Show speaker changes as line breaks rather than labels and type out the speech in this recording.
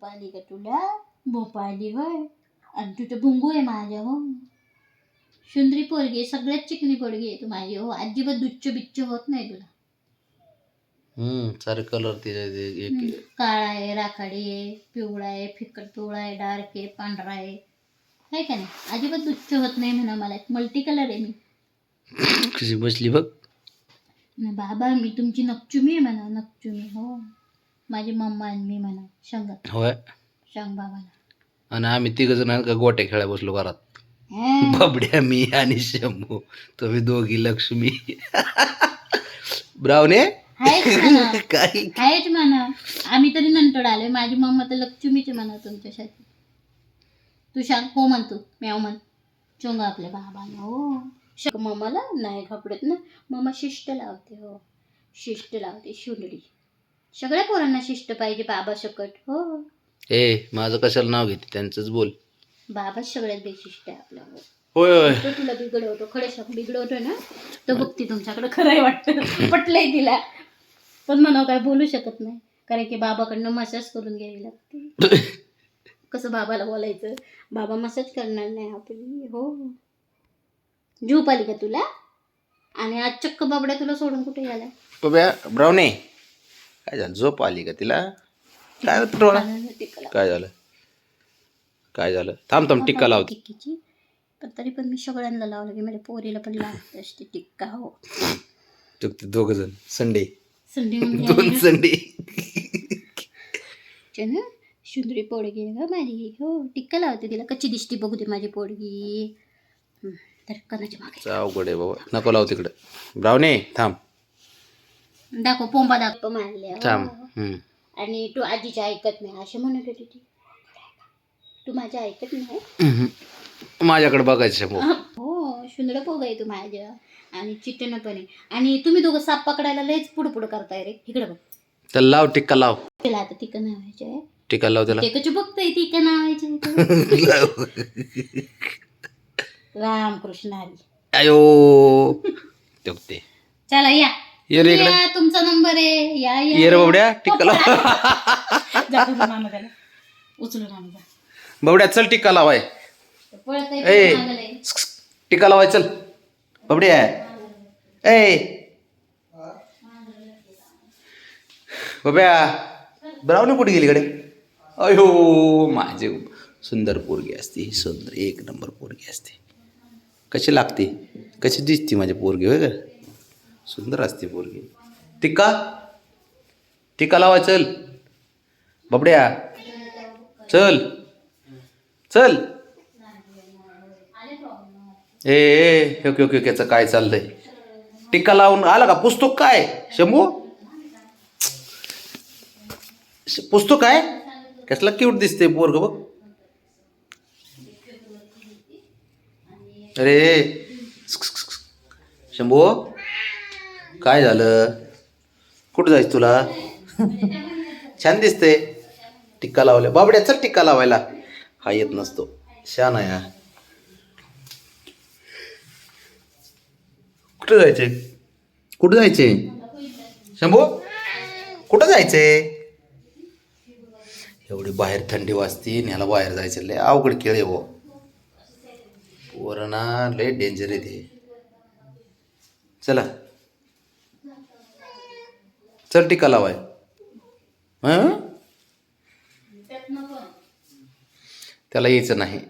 झोप आली का तुला? झोप आली होय आणि तू तर भुंगू आहे माझ्या हो. सुंदरी पोरगी सगळ्यात चिकनी पोरगी आहे तू माझी हो. अजिबात दुच्च बिच्च होत नाही तुला.
हम्म सारे कलर ते ते
हम्म.
एक
काळा आहे राखाडी आहे पिवळा आहे फिकट पिवळा आहे डार्क आहे पांढरा आहे. आहे का नाही? अजिबात दुच्च होत नाही म्हणा मला. मल्टी कलर आहे मी.
कशी बसली बघ.
बाबा मी तुमची नकचुमी आहे म्हणा नकचुमी हो. माझी मम्मा आणि मी म्हणा शंग
होय.
शंग बाबाला
आणि आम्ही तिघ जण का गोट्या खेळा बसलो घरात.
हे,
बबड्या मी आणि शंभू. तुम्ही दोघी लक्ष्मी. ब्रावणे
आहेच म्हणा.
काही?
आहेच म्हणा. आम्ही तरी नंतर आले माझी मम्मा तर लक्ष्मीची म्हणा तुमच्यासाठी. तू सांग हो म्हणतो म्याव म्हण. चोंगा आपल्या बाबांना. हो. मम्माला नाही घाबरत ना. मम्मा शिष्ट लावते हो. शिष्ट लावते शुंडडी सगळ्या पोरांना शिष्ट पाहिजे बाबा सकट हो.
ए माझं कशाला नाव घेते? त्यांचंच बोल.
बाबाच सगळ्यात बेशिष्ट आहे आपल्या हो.
होय होय.
तो तुला बिघडवतो खडे शक बिघडवतो ना तो बघते तुमच्याकडे खरंय वाटतं. पटलंय तिला. पण म्हणा काय बोलू शकत नाही. कारण की बाबाकडनं मसाज करून घ्यावी लागते. कसं बाबाला बोलायचं? बाबा मसाज करणार नाही आपली हो. झोप आली का तुला? आणि आज चक्क बाबड्या तुला सोडून कुठे गेला?
बब्या ब्रावणे काय झालं? झोप आली का तिला? काय होतं
टिक्का
काय झालं? काय झालं? थांब थांब टिक्का लावते
टिक्कीची. पण तरी पण मी सगळ्यांना लावलं की माझ्या पोरीला पण लावत असते टिक्का हो.
ते दोघ जण संडे.
म्हणजे
दोन संडे.
ना सुंदरी पोडगी ग माझी. हो टिक्का लावते तिला. कच्ची दिसते बघू दे माझी पोडगी तर कणाच्या मागे?
अवघड आहे बाबा. नको लाव तिकडं. ब्रावणे थांब.
दाखव पोंबा दाखव.
थांब
हो.
हम्म.
आणि तू आजीच्या ऐकत नाही असे म्हणत होती ती. तू माझ्या ऐकत नाही?
हम्म. माझ्याकडे बघायचं
हो सुंदर पोग आहे तू माझ्या. आणि चिट्टन पण आहे. आणि तुम्ही दोघं साप पकडायला लयच पुढं पुढं करताय रे. इकडे बघ.
त्याला लाव टिक्का लाव.
तिला आता तिका नावायचे
टिक्का लाव त्याला.
ते कशी बघताय तिका नावायचे
लाव.
रामकृष्ण हरी.
अयो ते बघ ते
चला या.
ये रे इकडे.
या तुमचा नंबर आहे. या या
ये रे बाबड्या टिक्का लाव.
जा उचलून आणू त्याला. उचलून आणू जा.
बाबड्या चल टिक्का लावाय.
पळत
ए टिक्का लावाय चल. बाबड्या. ए. बाब्या ब्रावणी कुठे गेली कडे अयो माझे सुंदर पोरगी असते ही सुंदर एक नंबर पोरगी असते. कशी लागते? कशी दिसते माझी पोरगी होय का सुंदर असते पोरगी टिक्का टिक्का लावाय चल बाबड्या चल चल ए ओके ओके ओके काय चाललंय टिक्का लावून आला का पुस्तक काय शंभू श- पुस्तक काय कसला क्यूट दिसते पोरग बघ अरे शंभू काय झालं? कुठं जायचं तुला? छान दिसते टिक्का लावल्या. बाबड्या चल टिक्का लावायला. हा येत नसतो. छान आहे हा. कुठं जायचे कुठं जायचे शंभू कुठं जायचे एवढी बाहेर थंडी वाजती ह्याला बाहेर जायचं. लय अवघड खेळ आहे हो. पोरांना लय डेंजर आहे ते. चला. चल टिका लावाय. हं? त्याला यायचं नाही.